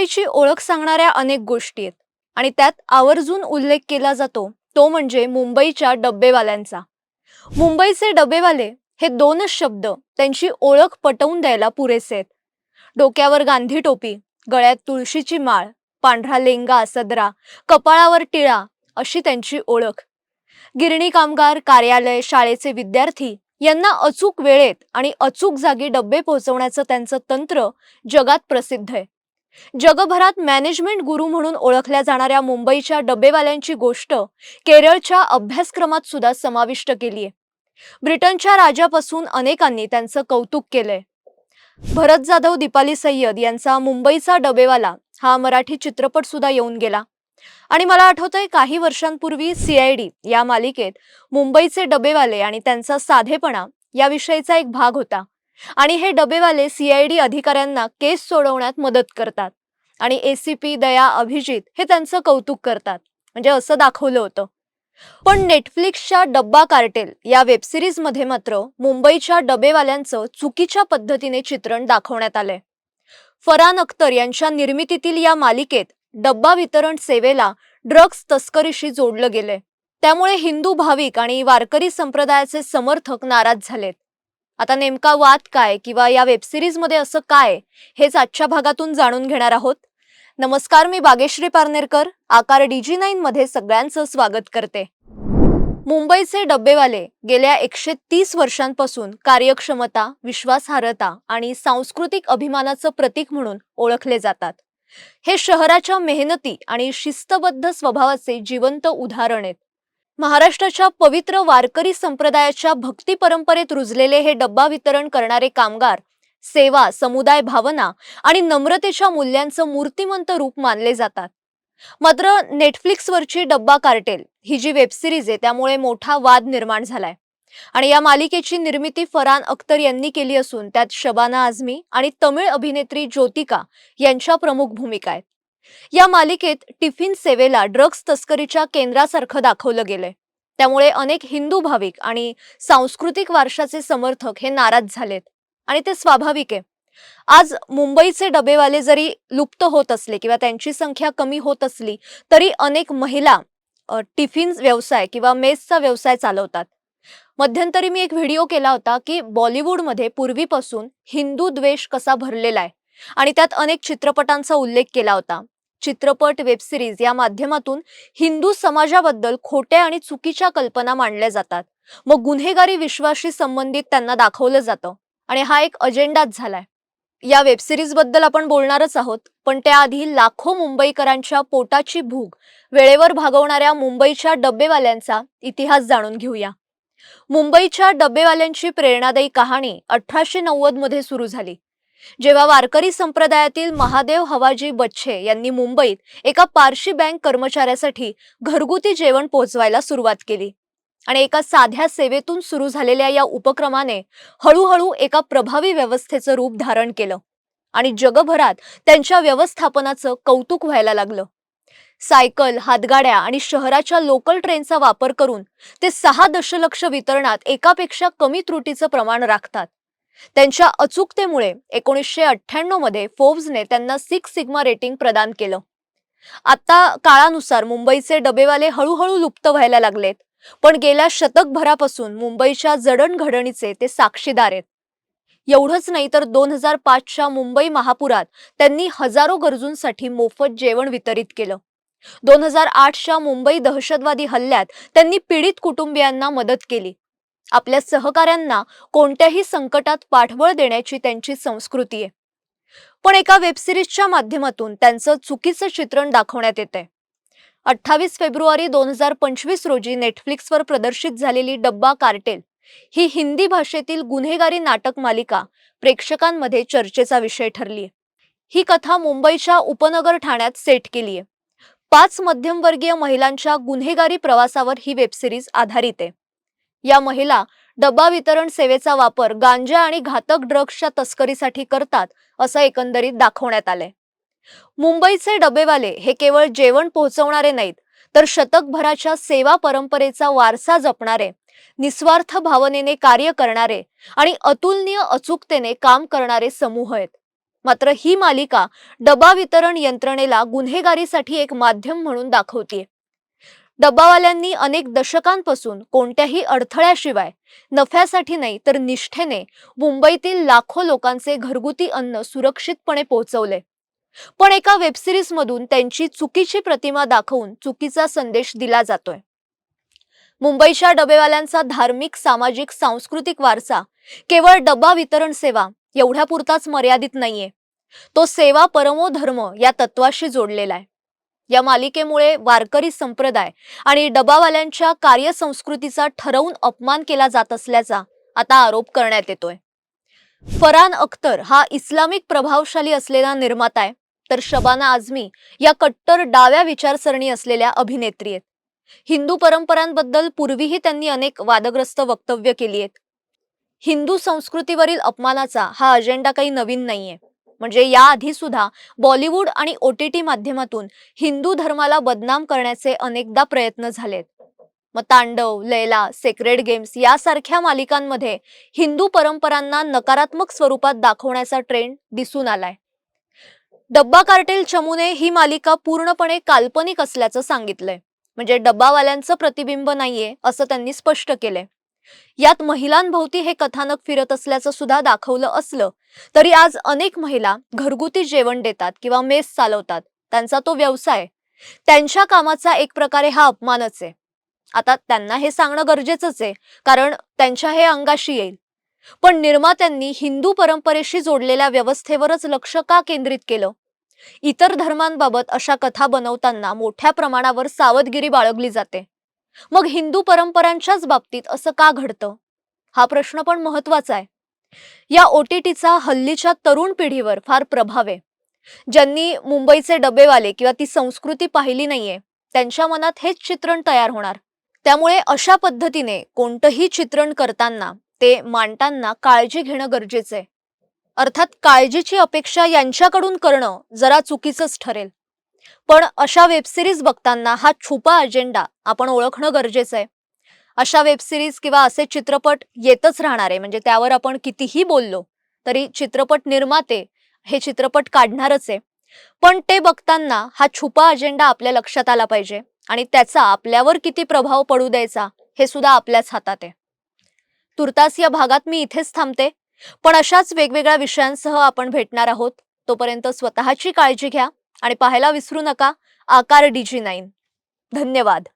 मुंबईची ओळख सांगणाऱ्या अनेक गोष्टी आहेत. आणि त्यात आवर्जून उल्लेख केला जातो तो म्हणजे मुंबईच्या डब्बेवाल्यांचा. मुंबईचे डबेवाले हे दोनच शब्द त्यांची ओळख पटवून द्यायला पुरेसे आहेत. डोक्यावर गांधी टोपी गळ्यात तुळशीची माळ पांढरा लेंगा सदरा कपाळावर टिळा अशी त्यांची ओळख. गिरणी कामगार कार्यालय शाळेचे विद्यार्थी यांना अचूक वेळेत आणि अचूक जागी डब्बे पोहोचवण्याचं त्यांचं तंत्र जगात प्रसिद्ध आहे. जगभरात मॅनेजमेंट गुरु म्हणून ओळखल्या जाणाऱ्या मुंबईच्या डबेवाल्यांची गोष्ट केरळच्या अभ्यासक्रमात सुद्धा समाविष्ट केली आहे ब्रिटनच्या राजापासून अनेकांनी त्यांचं कौतुक केलंय. भरत जाधव दीपाली सय्यद यांचा मुंबईचा डबेवाला हा मराठी चित्रपट सुद्धा येऊन गेला. आणि मला आठवतंय काही वर्षांपूर्वी सीआयडी या मालिकेत मुंबईचे डबेवाले आणि त्यांचा साधेपणा याविषयीचा एक भाग होता. आणि हे डबेवाले सीआयडी अधिकाऱ्यांना केस सोडवण्यात मदत करतात. आणि एसीपी दया अभिजित हे त्यांचं कौतुक करतात. म्हणजे असं दाखवलं होतं. पण नेटफ्लिक्सच्या डब्बा कार्टेल या वेबसिरीजमध्ये मात्र मुंबईच्या डबेवाल्यांचं चुकीच्या पद्धतीने चित्रण दाखवण्यात आलंय. फरान अख्तर यांच्या निर्मितीतील या मालिकेत डब्बा वितरण सेवेला ड्रग्ज तस्करीशी जोडलं गेलंय. त्यामुळे हिंदू भाविक आणि वारकरी संप्रदायाचे समर्थक नाराज झालेत. आता नेमका वाद काय किंवा या वेबसिरीजमध्ये असं काय हेच आजच्या भागातून जाणून घेणार आहोत. नमस्कार मी बागेश्री पारनेरकर आकार डीजी नाईन मध्ये सगळ्यांचं स्वागत करते. मुंबईचे डब्बेवाले गेल्या एकशे तीस वर्षांपासून कार्यक्षमता विश्वासार्हता आणि सांस्कृतिक अभिमानाचं प्रतीक म्हणून ओळखले जातात. हे शहराच्या मेहनती आणि शिस्तबद्ध स्वभावाचे जिवंत उदाहरण आहेत. महाराष्ट्राच्या पवित्र वारकरी संप्रदायाच्या भक्ती परंपरेत रुजलेले हे डब्बा वितरण करणारे कामगार सेवा समुदाय भावना आणि नम्रतेच्या मूल्यांचं मूर्तिमंत रूप मानले जातात. मात्र नेटफ्लिक्सवरची डब्बा कार्टेल ही जी वेबसिरीज आहे त्यामुळे मोठा वाद निर्माण झालाय. आणि या मालिकेची निर्मिती फरान अख्तर यांनी केली असून त्यात शबाना आझमी आणि तमिळ अभिनेत्री ज्योतिका यांच्या प्रमुख भूमिका आहेत. या मालिकेत टिफिन सेवेला ड्रग्ज तस्करीच्या केंद्रासारखं दाखवलं गेलंय. त्यामुळे अनेक हिंदू भाविक आणि सांस्कृतिक वारशाचे समर्थक हे नाराज झालेत. आणि ते स्वाभाविक आहे. आज मुंबईचे डबेवाले जरी लुप्त होत असले किंवा त्यांची संख्या कमी होत असली तरी अनेक महिला टिफिन व्यवसाय किंवा मेसचा व्यवसाय चालवतात. मध्यंतरी मी एक व्हिडिओ केला होता की बॉलिवूडमध्ये पूर्वीपासून हिंदू द्वेष कसा भरलेला आहे. आणि त्यात अनेक चित्रपटांचा उल्लेख केला होता. चित्रपट वेबसिरीज या माध्यमातून हिंदू समाजाबद्दल खोट्या आणि चुकीच्या कल्पना मांडल्या जातात. मग गुन्हेगारी विश्वाशी संबंधित त्यांना दाखवलं जातं. आणि हा एक अजेंडाच झालाय. या वेबसिरीजबद्दल आपण बोलणारच आहोत पण त्याआधी लाखो मुंबईकरांच्या पोटाची भूक वेळेवर भागवणाऱ्या मुंबईच्या डब्बेवाल्यांचा इतिहास जाणून घेऊया. मुंबईच्या डब्बेवाल्यांची प्रेरणादायी कहाणी अठराशे नव्वदमध्ये सुरू झाली. जेव्हा वारकरी संप्रदायातील महादेव हवाजी बच्छे यांनी मुंबईत एका पारशी बँक कर्मचाऱ्यासाठी घरगुती जेवण पोहोचवायला सुरुवात केली आणि एका साध्या सेवेतून सुरू झालेल्या या उपक्रमाने हळूहळू एका प्रभावी व्यवस्थेचं रूप धारण केलं आणि जगभरात त्यांच्या व्यवस्थापनाचं कौतुक व्हायला लागलं. सायकल हातगाड्या आणि शहराच्या लोकल ट्रेनचा वापर करून ते सहा दशलक्ष वितरणात एकापेक्षा कमी त्रुटीचं प्रमाण राखतात. त्यांच्या अचूकतेमुळे एकोणीसशे अठ्ठ्याण्णवमध्ये फोर्ब्सने त्यांना सिक्स सिग्मा रेटिंग प्रदान केलं. आता काळानुसार मुंबईचे डबेवाले हळूहळू लुप्त व्हायला लागलेत पण गेल्या शतकभरापासून मुंबईच्या जडणघडणीचे ते साक्षीदार आहेत. एवढंच नाही तर दोन हजार पाचच्या मुंबई महापुरात त्यांनी हजारो गरजूंसाठी मोफत जेवण वितरित केलं. दोन हजार आठच्या मुंबई दहशतवादी हल्ल्यात त्यांनी पीडित कुटुंबियांना मदत केली. आपल्या सहकाऱ्यांना कोणत्याही संकटात पाठबळ देण्याची त्यांची संस्कृती आहे. पण एका वेबसिरीजच्या माध्यमातून त्यांचं चुकीचं चित्रण दाखवण्यात येतंय. अठ्ठावीस फेब्रुवारी दोन हजार पंचवीस रोजी नेटफ्लिक्सवर प्रदर्शित झालेली डब्बा कार्टेल ही हिंदी भाषेतील गुन्हेगारी नाटक मालिका प्रेक्षकांमध्ये चर्चेचा विषय ठरली ही कथा मुंबईच्या उपनगर ठाण्यात सेट केली आहे पाच मध्यमवर्गीय महिलांच्या गुन्हेगारी प्रवासावर ही वेबसिरीज आधारित आहे. या महिला डब्बा वितरण सेवेचा वापर गांजा आणि घातक ड्रग्सच्या तस्करीसाठी करतात असं एकंदरीत दाखवण्यात आलंय. मुंबईचे डबेवाले हे केवळ जेवण पोहोचवणारे नाहीत तर शतकभराच्या सेवा परंपरेचा वारसा जपणारे निस्वार्थ भावनेने कार्य करणारे आणि अतुलनीय अचूकतेने काम करणारे समूह आहेत. मात्र ही मालिका डबा वितरण यंत्रणेला गुन्हेगारीसाठी एक माध्यम म्हणून दाखवतीये. डब्बावाल्यांनी अनेक दशकांपासून कोणत्याही अडथळ्याशिवाय नफ्यासाठी नाही तर निष्ठेने मुंबईतील लाखो लोकांचे घरगुती अन्न सुरक्षितपणे पोहोचवले. पण एका वेबसिरीजमधून त्यांची चुकीची प्रतिमा दाखवून चुकीचा संदेश दिला जातोय. मुंबईच्या डबेवाल्यांचा धार्मिक सामाजिक सांस्कृतिक वारसा केवळ डब्बा वितरण सेवा एवढ्यापुरताच मर्यादित नाहीये. तो सेवा परमो धर्म या तत्वाशी जोडलेला आहे. या मालिकेमुळे वारकरी संप्रदाय आणि डबावाल्यांच्या कार्यसंस्कृतीचा ठरवून अपमान केला जात असल्याचा आता आरोप करण्यात येतोय. फरान अख्तर हा इस्लामिक प्रभावशाली असलेला निर्माता आहे. तर शबाना आझमी या कट्टर डाव्या विचारसरणी असलेल्या अभिनेत्री आहेत. हिंदू परंपरांबद्दल पूर्वीही त्यांनी अनेक वादग्रस्त वक्तव्य केली आहेत. हिंदू संस्कृतीवरील अपमानाचा हा अजेंडा काही नवीन नाहीये. म्हणजे याआधी सुद्धा बॉलिवूड आणि ओ टी टी माध्यमातून हिंदू धर्माला बदनाम करण्याचे अनेकदा प्रयत्न झालेत. मग तांडव लैला सेक्रेड गेम्स यासारख्या मालिकांमध्ये हिंदू परंपरांना नकारात्मक स्वरूपात दाखवण्याचा ट्रेंड दिसून आलाय. डब्बा कार्टेल चमूने ही मालिका पूर्णपणे काल्पनिक असल्याचं सांगितलंय. म्हणजे डब्बावाल्यांचं प्रतिबिंब नाहीये असं त्यांनी स्पष्ट केलंय. यात महिलांभोवती हे कथानक फिरत असल्याचं सुद्धा दाखवलं असलं तरी आज अनेक महिला घरगुती जेवण देतात किंवा मेस चालवतात. त्यांचा तो व्यवसाय. त्यांच्या कामाचा एक प्रकारे हा अपमानच आहे. आता त्यांना हे सांगणं गरजेचंच आहे कारण त्यांच्या हे अंगाशी येईल. पण निर्मात्यांनी हिंदू परंपरेशी जोडलेल्या व्यवस्थेवरच लक्ष का केंद्रित केलं? इतर धर्मांबाबत अशा कथा बनवताना मोठ्या प्रमाणावर सावधगिरी बाळगली जाते. मग हिंदू परंपरांच्याच बाबतीत असं का घडतं? हा प्रश्न पण महत्त्वाचा आहे. या ओ टी टीचा हल्लीच्या तरुण पिढीवर फार प्रभाव आहे. ज्यांनी मुंबईचे डबेवाले किंवा ती संस्कृती पाहिली नाहीये त्यांच्या मनात हेच चित्रण तयार होणार. त्यामुळे अशा पद्धतीने कोणतंही चित्रण करताना ते मांडताना काळजी घेणं गरजेचं आहे. अर्थात काळजीची अपेक्षा यांच्याकडून करणं जरा चुकीचंच ठरेल. पण अशा वेबसिरीज बघताना हा छुपा अजेंडा आपण ओळखणं गरजेचं आहे. अशा वेबसिरीज किंवा असे चित्रपट येतच राहणार आहे. म्हणजे त्यावर आपण कितीही बोललो तरी चित्रपट निर्माते हे चित्रपट काढणारच आहे. पण ते बघताना हा छुपा अजेंडा आपल्या लक्षात आला पाहिजे आणि त्याचा आपल्यावर किती प्रभाव पडू द्यायचा हे सुद्धा आपल्याच हातात आहे. तुर्तास या भागात मी इथेच थांबते. पण अशाच वेगवेगळ्या विषयांसह आपण भेटणार आहोत. तोपर्यंत स्वतःची काळजी घ्या. आणि पाहायला विसरू नका. आकार डीजी नाईन. धन्यवाद.